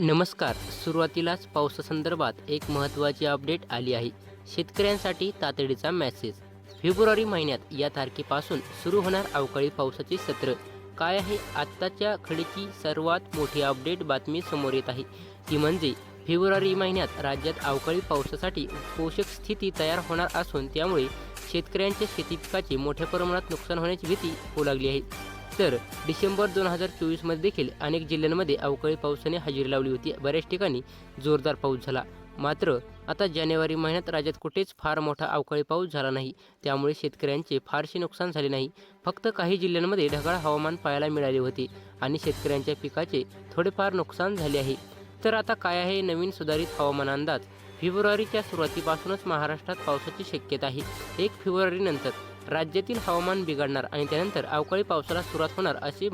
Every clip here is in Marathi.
नमस्कार. सुरुवातीलाच पावसासंदर्भात एक महत्त्वाची अपडेट आली आहे. शेतकऱ्यांसाठी तातडीचा मेसेज. फेब्रुवारी महिन्यात या तारखेपासून सुरू होणार अवकाळी पावसाचे सत्र. काय आहे आत्ताच्या खडीची सर्वात मोठी अपडेट? बातमी समोर येत आहे. ती म्हणजे फेब्रुवारी महिन्यात राज्यात अवकाळी पावसासाठी पोषक स्थिती तयार होणार असून त्यामुळे शेतकऱ्यांच्या शेतीपिकाचे मोठ्या प्रमाणात नुकसान होण्याची भीती होऊ लागली आहे. तर डिसेंबर दोन हजार चोवीसमध्ये देखील अनेक जिल्ह्यांमध्ये अवकाळी पावसाने हजेरी लावली होती. बऱ्याच ठिकाणी जोरदार पाऊस झाला. मात्र आता जानेवारी महिन्यात राज्यात कुठेच फार मोठा अवकाळी पाऊस झाला नाही. त्यामुळे शेतकऱ्यांचे फारसे नुकसान झाले नाही. फक्त काही जिल्ह्यांमध्ये ढगाळ हवामान पाहायला मिळाले होते आणि शेतकऱ्यांच्या पिकाचे थोडेफार नुकसान झाले आहे. तर आता काय आहे नवीन सुधारित हवामान अंदाज? फेब्रुवारीच्या सुरुवातीपासूनच महाराष्ट्रात पावसाची शक्यता आहे. एक फेब्रुवारीनंतर राज्यातील हवामान बिघडणार आणि त्यानंतर अवकाळी पावसाला सुरुवात होणार असे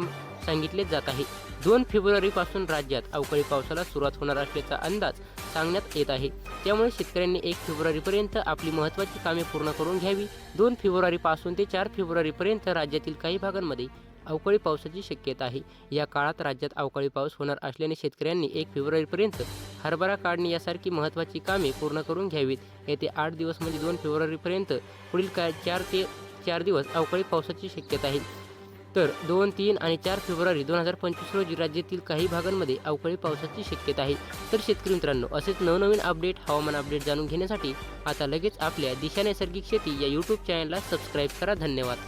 सांगितले जात आहे. दोन फेब्रुवारीपासून राज्यात अवकाळी पावसाला सुरुवात होणार असल्याचा अंदाज सांगण्यात येत आहे. त्यामुळे शेतकऱ्यांनी एक फेब्रुवारीपर्यंत आपली महत्त्वाची कामे पूर्ण करून घ्यावी. दोन फेब्रुवारीपासून ते चार फेब्रुवारीपर्यंत राज्यातील काही भागांमध्ये अवकाळी पावसाची शक्यता आहे. या काळात राज्यात अवकाळी पाऊस होणार असल्याने शेतकऱ्यांनी एक फेब्रुवारीपर्यंत हरभरा काढणी यासारखी महत्त्वाची कामे पूर्ण करून घ्यावीत. येते आठ दिवस म्हणजे दोन फेब्रुवारीपर्यंत पुढील काय चार ते चार दिवस अवकाळी पावसाची शक्यता आहे. तर दोन तीन आणि चार फेब्रुवारी दोन हजार पंचवीस रोजी राज्यातील काही भागांमध्ये अवकाळी पावसाची शक्यता आहे. तर शेतकरी मित्रांनो असेच नवनवीन अपडेट हवामान अपडेट जाणून घेण्यासाठी आता लगेच आपल्या दिशा नैसर्गिक शेती या यूट्यूब चॅनलला सबस्क्राईब करा. धन्यवाद.